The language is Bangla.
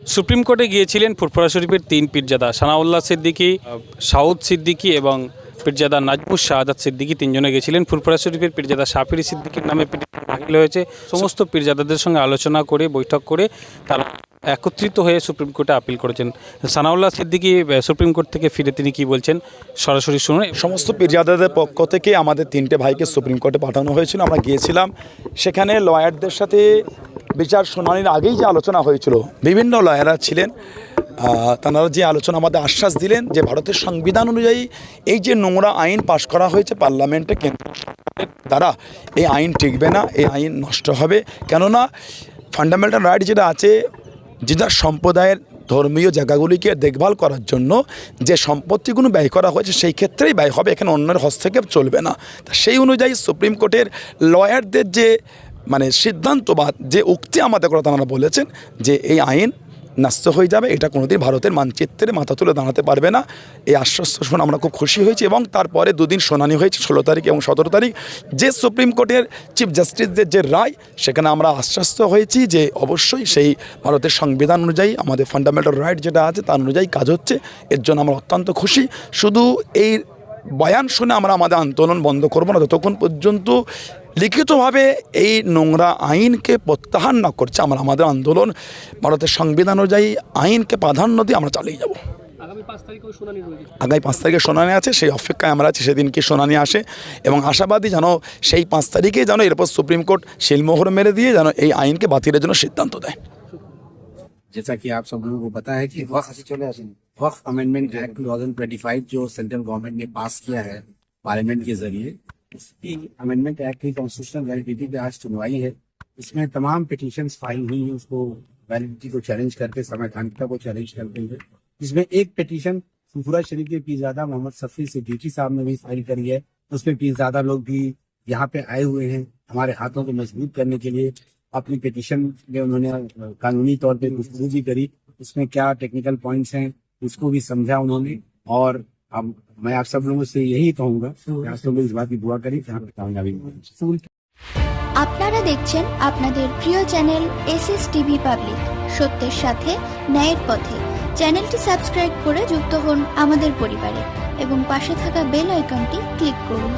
সুপ্রিম কোর্টে গিয়েছিলেন ফুরফুরা শরীফের তিন পীরজাদা, সানাউল্লাহ সিদ্দিকী সাউদ সিদ্দিকী এবং পীরজাদা নাজমুস শাহাদাত সিদ্দিকী তিনজনে গেছিলেন ফুরফুরা শরীফের পীরজাদা শাফিরি সিদ্দিকীর নামে দাখিল হয়েছে। সমস্ত পীরজাদাদের সঙ্গে আলোচনা করে, বৈঠক করে তারা একত্রিত হয়ে সুপ্রিম কোর্টে আপিল করেছেন। সানাউল্লাহ সিদ্দিকী সুপ্রিম কোর্ট থেকে ফিরে তিনি কি বলছেন? সরাসরি শুনুন। সমস্ত পীরজাদাদের পক্ষ থেকে আমাদের তিনটে ভাইকে সুপ্রিম কোর্টে পাঠানো হয়েছিল। আমরা গিয়েছিলাম। সেখানে লয়ারদের সাথে বিচার শুনানির আগেই যে আলোচনা হয়েছিল, বিভিন্ন লয়াররা ছিলেন তাঁরা যে আলোচনা আমাদের আশ্বাস দিলেন যে ভারতের সংবিধান অনুযায়ী এই যে নোংরা আইন পাশ করা হয়েছে পার্লামেন্টে কেন্দ্র দ্বারা এই আইন টিকবে না, এই আইন নষ্ট হবে। কেননা ফান্ডামেন্টাল রাইট যেটা আছে যে যার সম্প্রদায়ের ধর্মীয় জায়গাগুলিকে দেখভাল করার জন্য যে সম্পত্তিগুলো ব্যয় করা হয়েছে, সেই ক্ষেত্রেই ব্যয় হবে। এখানে অন্যের হস্তক্ষেপ চলবে না। সেই অনুযায়ী সুপ্রিম কোর্টের লয়ারদের যে মানে সিদ্ধান্ত বা যে উক্তি আমাদের কথা তারা বলেছেন যে এই আইন ন্যস্ত হয়ে যাবে, এটা কোনোদিন ভারতের মানচিত্রে মাথা তুলে দাঁড়াতে পারবে না। এই আশ্বস্ত শুনে আমরা খুব খুশি হয়েছি এবং তারপরে দুদিন শুনানি হয়েছে, ষোলো তারিখ এবং সতেরো তারিখ, যে সুপ্রিম কোর্টের চিফ জাস্টিসদের যে রায়, সেখানে আমরা আশ্বস্ত হয়েছি যে অবশ্যই সেই ভারতের সংবিধান অনুযায়ী, আমাদের ফান্ডামেন্টাল রাইট যেটা আছে তার অনুযায়ী কাজ হচ্ছে। এর জন্য আমরা অত্যন্ত খুশি। শুধু এই বয়ান শুনে আমরা আমাদের আন্দোলন বন্ধ করব না ততক্ষণ পর্যন্ত লিখিতভাবে এই নোংরা আইনকে প্রত্যাহার না করছে আমরা আমাদের আন্দোলন ভারতের সংবিধান অনুযায়ী আইনকে প্রাধান্য দিয়ে আমরা চালিয়ে যাব আগামী পাঁচ তারিখেও শুনানি রয়েছে আগামী পাঁচ তারিখে শুনানি আছে সেই অপেক্ষায় আমরা আছি সেদিন কি শুনানি আসে এবং আশাবাদী যেন সেই পাঁচ তারিখে যেন এরপর সুপ্রিম কোর্ট শিলমোহর মেরে দিয়ে যেন এই আইনকে বাতিলের জন্য সিদ্ধান্ত দেয় जैसा कि आप सब लोगों को पता है कि वक्त वक्त अमेंडमेंट एक्ट 2025 जो सेंट्रल गवर्नमेंट ने पास किया है पार्लियामेंट के जरिए इसकी अमेंडमेंट एक्ट की कॉन्स्टिट्यूशनल वैलिडिटी पे आज सुनवाई है। इसमें तमाम पिटीशंस फ़ाइल हुई हैं, उसको वैलिडिटी को चैलेंज करके, संवैधानिकता को चैलेंज करते हुए। इसमें एक पिटीशन फुफुरा शरीफ के पीरजादा मोहम्मद सफी सिद्दीकी साहब ने भी फ़ाइल करी है। उसमें पीरजादा लोग भी यहाँ पे आए हुए हैं हमारे हाथों को मज़बूत करने के लिए। अपनी पिटीशन में उन्होंने कानूनी तौर पे गुफ्तगू भी करी। उसमें क्या टेक्निकल पॉइंट्स हैं, उसको भी समझा उन्होंने। और अब मैं आप सब लोगों से यही कहूंगा कि आप सब लोग इस बात की दुआ करें कि यहाँ पे कामयाबी मिले। আপনারা দেখছেন আপনাদের প্রিয় channel S S TV public সত্যের সাথে ন্যায়ের পথে চ্যানেলটি সাবস্ক্রাইব করে যুক্ত হন আমাদের পরিবারে এবং পাশে থাকা বেল আইকনটি ক্লিক করুন